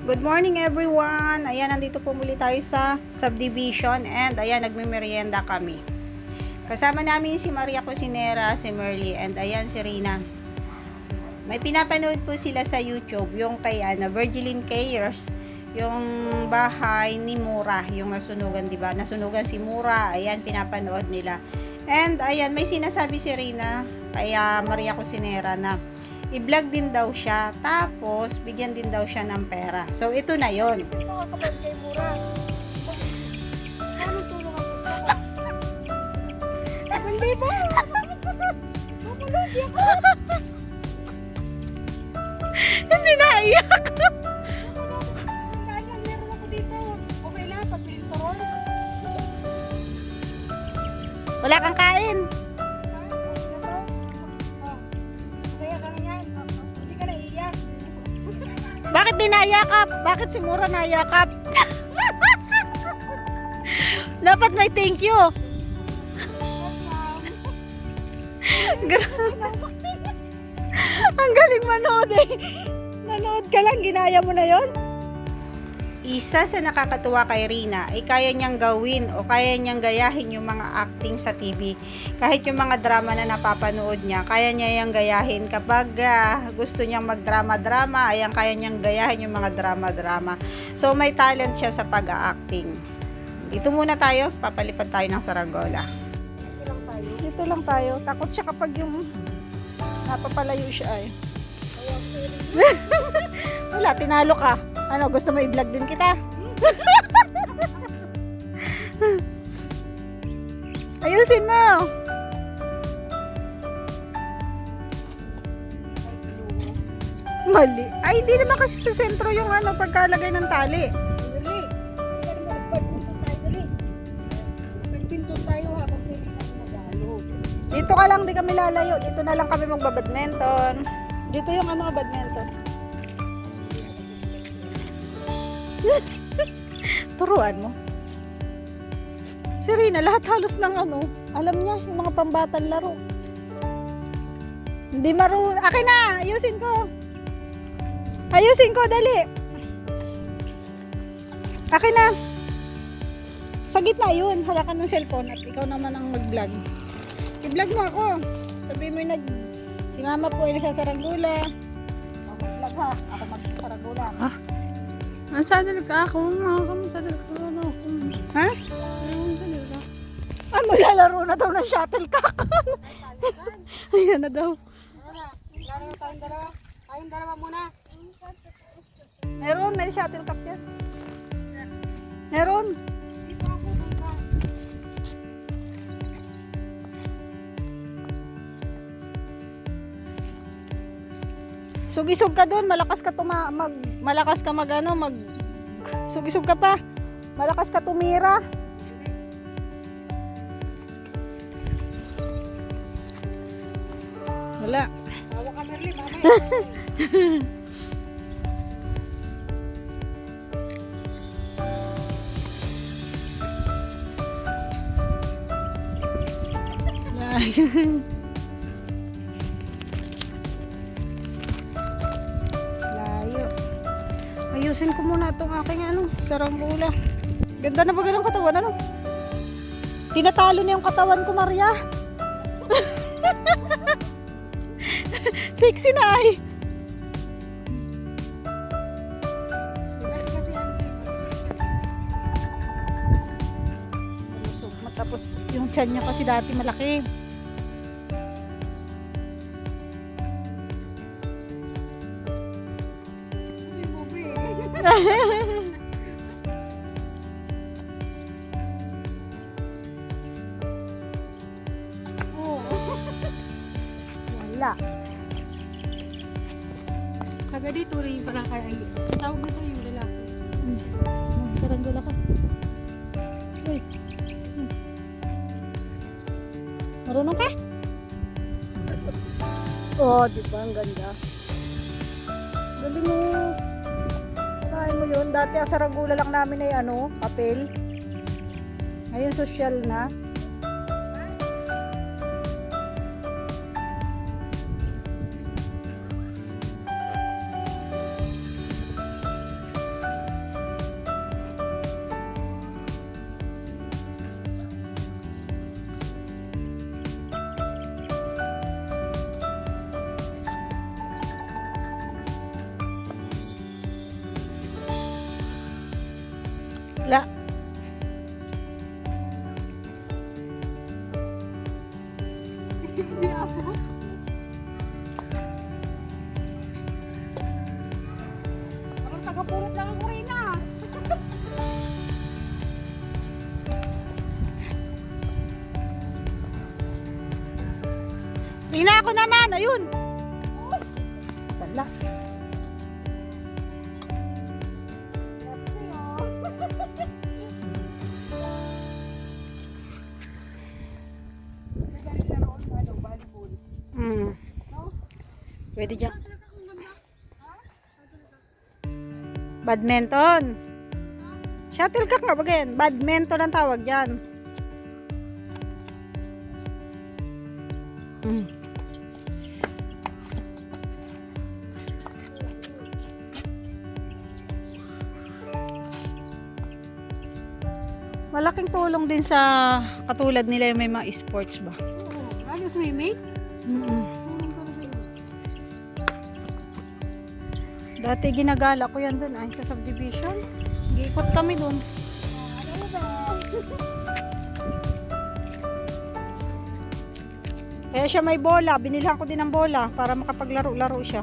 Good morning everyone! Ayan, nandito po muli tayo sa subdivision and ayan, nagme-merienda kami. Kasama namin si Maria Cusinera, si Merly, and ayan si Rina. May pinapanood po sila sa YouTube, yung kay ano, Virgilin Cares, yung bahay ni Mura, yung nasunugan, di ba? Nasunugan si Mura, ayan, pinapanood nila. And ayan, may sinasabi si Rina, kaya Maria Cusinera na i-vlog din daw siya, tapos bigyan din daw siya ng pera. So, ito na yon. Hindi ba? Hindi na iyak. Wala kang kain. Nayakap? Bakit si Mura nayakap? Dapat may thank you. Ang galing manood eh. Nanood ka lang, ginaya mo na yon. Isa sa nakakatuwa kay Rina ay kaya niyang gawin o kaya niyang gayahin yung mga acting sa TV. Kahit yung mga drama na napapanood niya, kaya niya yung gayahin. Kapag ah, gusto niyang magdrama-drama, ayan kaya niyang gayahin yung mga drama-drama. So may talent siya sa pag-acting. Dito muna tayo, papalipad tayo ng Saranggola. Ito lang tayo. Dito lang tayo. Takot siya kapag yung napapalayo siya ay. Kaya sorry. Wala, tinalo ka. Ano, gusto mo i-vlog din kita? Ayusin mo. Mali. Ay, hindi naman kasi sa sentro yung ano, pagkalagay ng tali. Dali. Magpagpinto tayo, habang sila ang magalo. Dito ka lang, di kami lalayo. Dito na lang kami magbabadminton. Dito yung ano, badminton. Turuan mo. Si Rina, lahat halos ng ano, alam niya, yung mga pambatan laro. Hindi maru... Akin na! Ayusin ko! Ayusin ko, dali! Akin na! Sa gitna yun, hawakan ng cellphone at ikaw naman ang mag-vlog. I-vlog mo ako. Sabi mo yung nag... Si mama po ay nagsasarangula. Ako mag-vlog ha. Ako mag-paragula. Ang sadal ka ako, ako sadal ka ano ako. Ha? Ka. Ah, maglalaro na daw ng shuttlecock. Ayan na daw. Na? Laro tayong dalawa. Tayong dalawa muna. Meron, may shuttlecock yan. Meron. Dito Sugisog ka doon, malakas ka tuma mag malakas ka mag ano, mag sugisog ka pa. Malakas ka tumira. Wala. Tawa ka Merly, mamaya. Layo. Ayusin ko muna itong aking ano, saranggola. Ganda na ba ng katawan, ano? Tinatalo na yung katawan ko, Maria. Sexy na ay. Tapos yung tiyan niya kasi dati malaki. Sabi dito rin pala kaya tawag nito yung lalaki. Saranggola ka. Uy. Hmm. Marunong ka? Oh, di ba? Ang ganda. Galing mo. Kakain mo yun. Dati ang saranggola lang namin ay ano, papel. Ngayon social na. nggak Mm. Pwede dyan. Badminton. Shuttlecock nga ba ganyan? Badminton ang tawag dyan. Mm. Malaking tulong din sa katulad nila yung may mga sports ba? Oh, swimming? Dati ginagala ko yan doon ay sa subdivision. Giikot kami doon. Kaya eh, siya may bola. Binilhan ko din ng bola para makapaglaro-laro siya.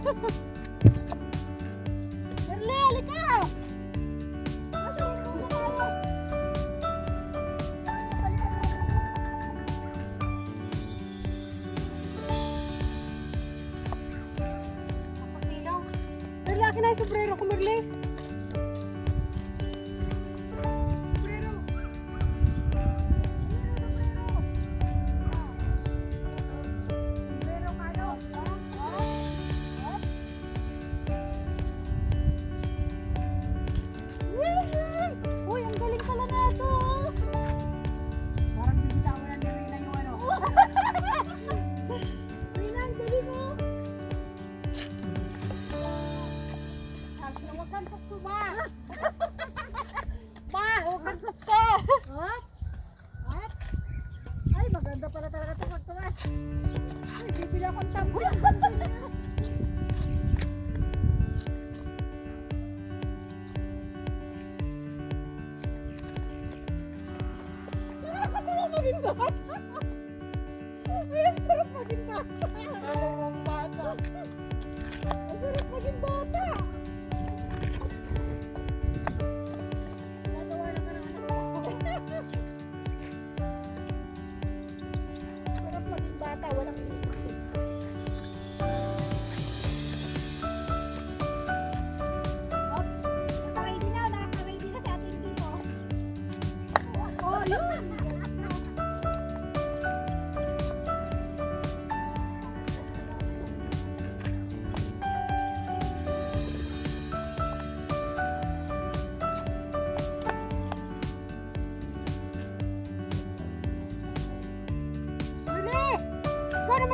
Merle, halika! Merle, akin na yung sombrero ko, Merle.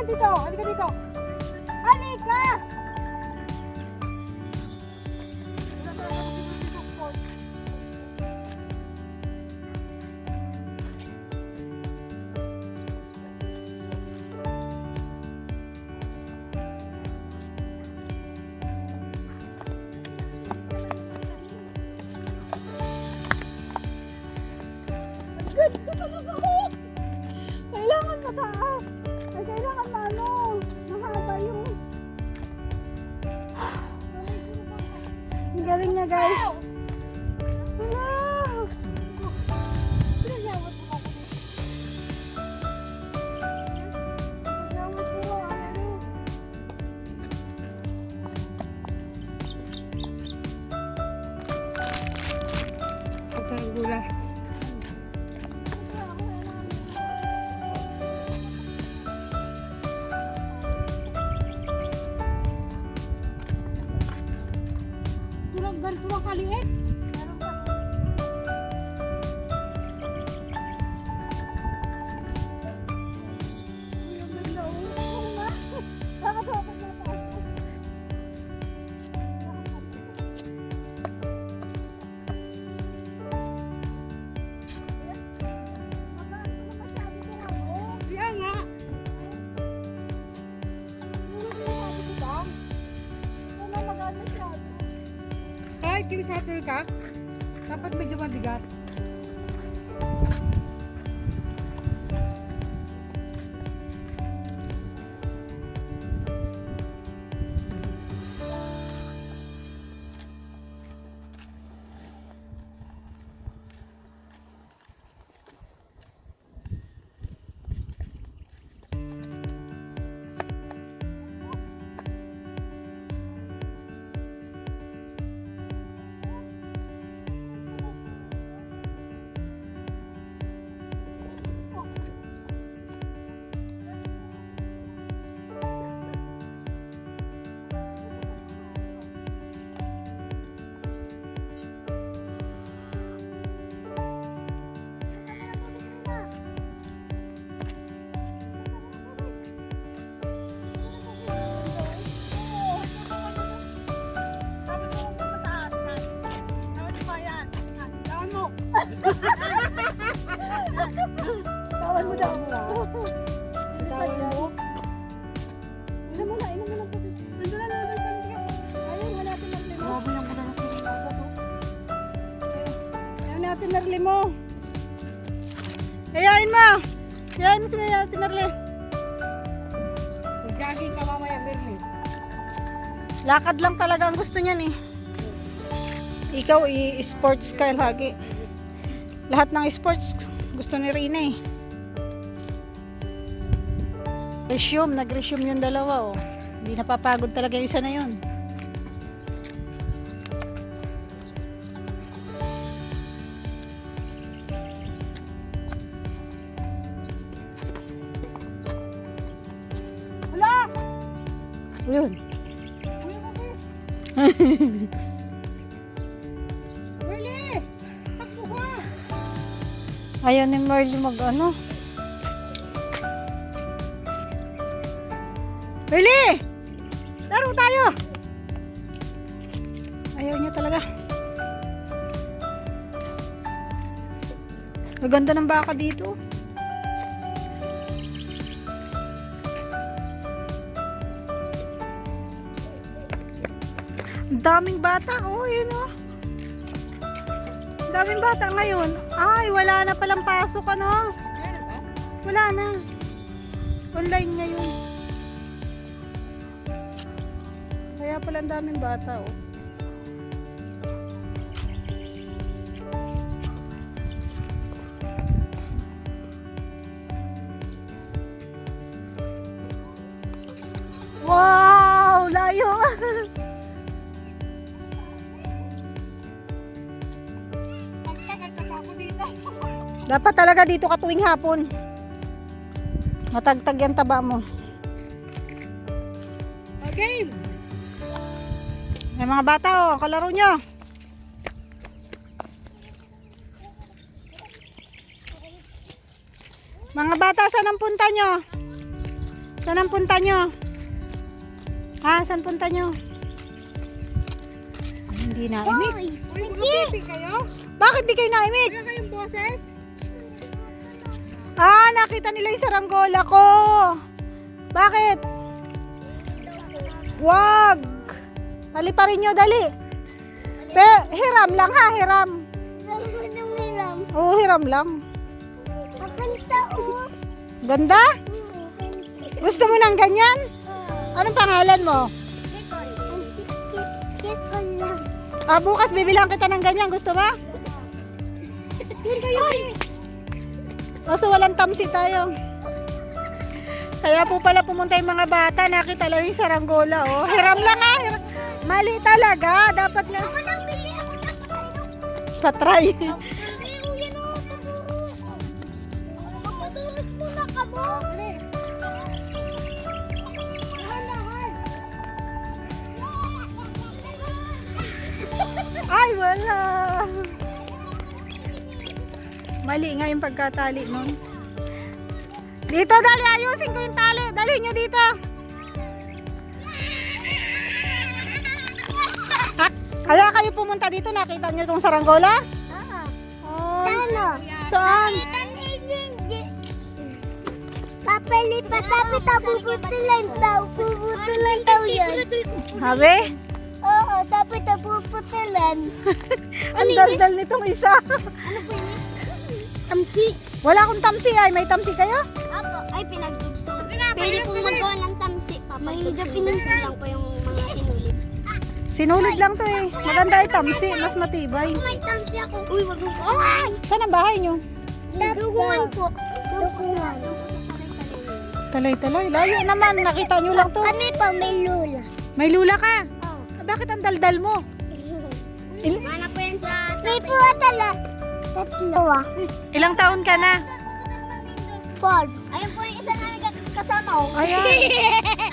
dito. वर्ष खाली है yung Lakad lang talaga ang gusto niyan eh. Ikaw i-sports ka lagi. Lahat ng sports gusto ni Rina eh. Resume, nag-resume yung dalawa oh. Hindi napapagod talaga yung isa na yun. Ayaw ni Merly mag ano. Merly! Laro tayo! Ayaw niya talaga. Maganda ng baka dito. Ang daming bata. Oh, yun oh. Daming bata ngayon. Ay, wala na palang pasok ano. Wala na. Online ngayon. Kaya pala ang daming bata oh. Talaga dito ka tuwing hapon. Matagtag yan taba mo. Okay! May mga bata oh, kalaro nyo. Mga bata, saan ang punta nyo? Saan ang punta nyo? Ha, saan punta nyo? Hindi naimik. Uy, grupipi kayo? Bakit di kayo naimik? Wala kayong boses? Ah, nakita nila yung saranggola ko. Bakit? Wag. Dali pa rin nyo, dali. Pe, hiram lang ha, hiram. Oo, hiram lang. Ganda? Gusto mo ng ganyan? Anong pangalan mo? Ah, bukas bibilang kita ng ganyan. Gusto mo? Yun kayo. Kaso walang tamsi tayo. Kaya po pala pumunta yung mga bata. Nakita lang yung saranggola. Oh. Hiram lang ah. Hiram. Mali talaga. Dapat nga Ako nang bili. Ako nang patry. Nga yung pagkatali nun. Dito, dali. Ayusin ko yung tali. Dali nyo dito. Ah, kaya kayo pumunta dito. Nakita nyo itong saranggola? Oo. Oh, Tano. saan? Papalipat sabi daw puputulan daw. Puputulan daw yan. Habe? Oo, sabi daw puputulan. Ang daldal nitong isa. Ano po yun? Tamsi. Wala akong tamsi ay. May tamsi kayo? Apo, ay pinagdugso. Pwede pong magawa ng tamsi. Papagdugso lang po yung mga sinulid. Sinulid lang to eh. Maganda ay tamsi. Mas matibay. May tamsi ako. Uy, wag mo. Ay! Saan ang bahay nyo? Dugungan po. Dugungan. Talay-talay. Layo naman. Nakita nyo lang to. Kami pa may lula. May lula ka. Oh. Ah, Bakit ang daldal mo? Mana po yan sa... May puwa tala. Tatlo ah. ilang taon ka na? Four. Ayun po yung isa namin kasama oh. Ayan.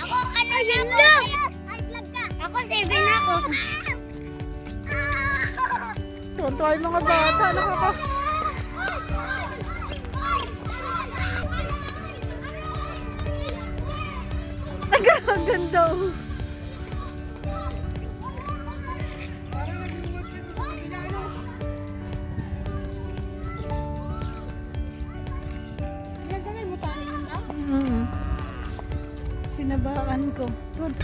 ako ano Ayun lang. Ay, vlog ka. Ako seven ako. Tuntua yung mga bata. Nakaka... Ay, grabe, ang ganda. Tinabaan ko. Tud.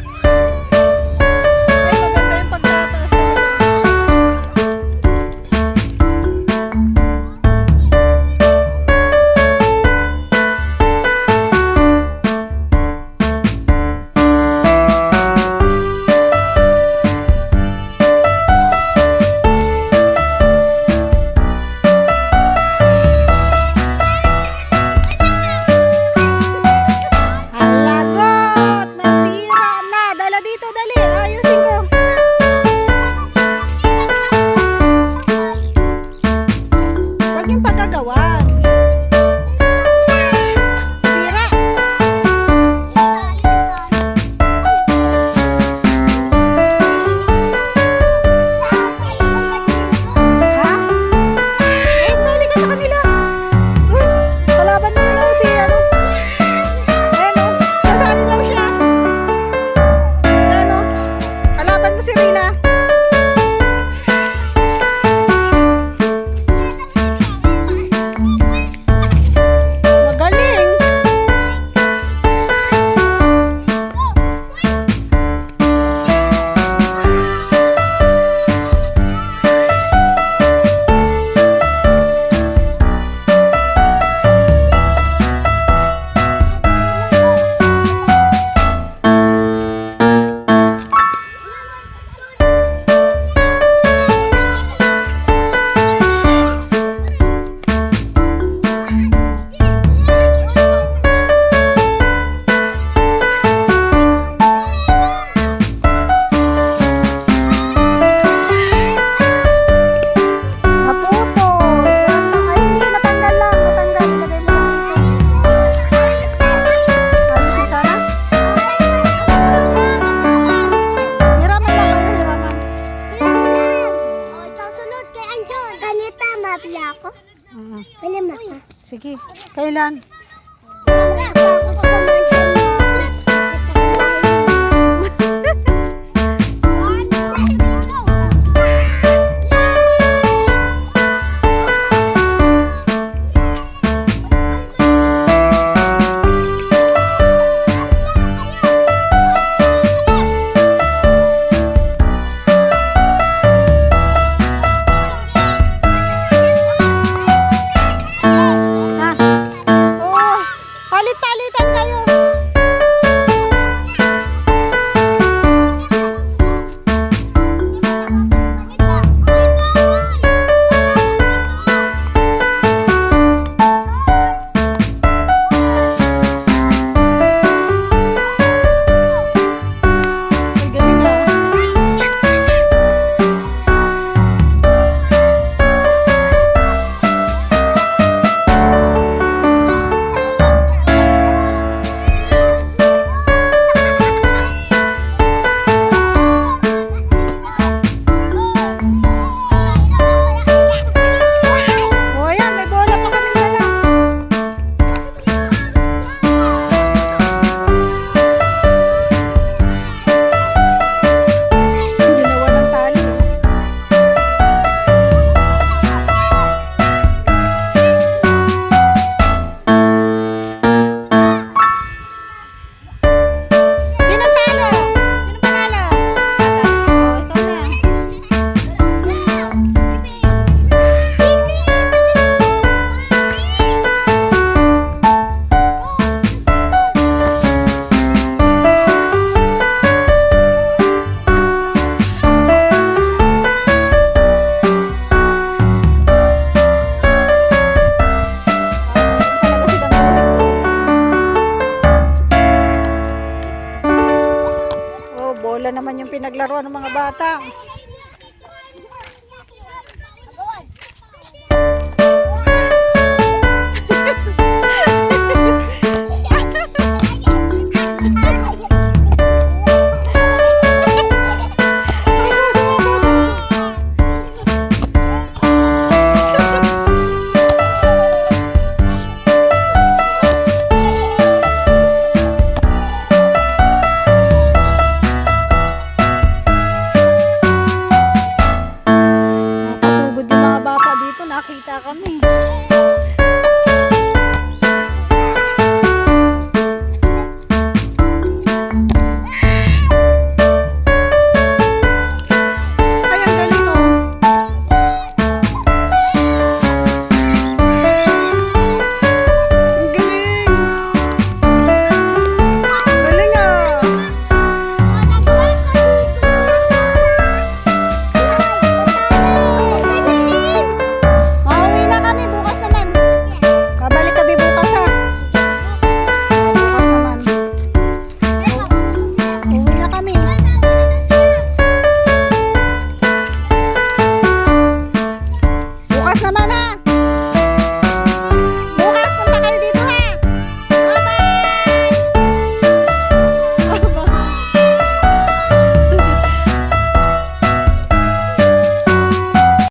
Sige, kailan?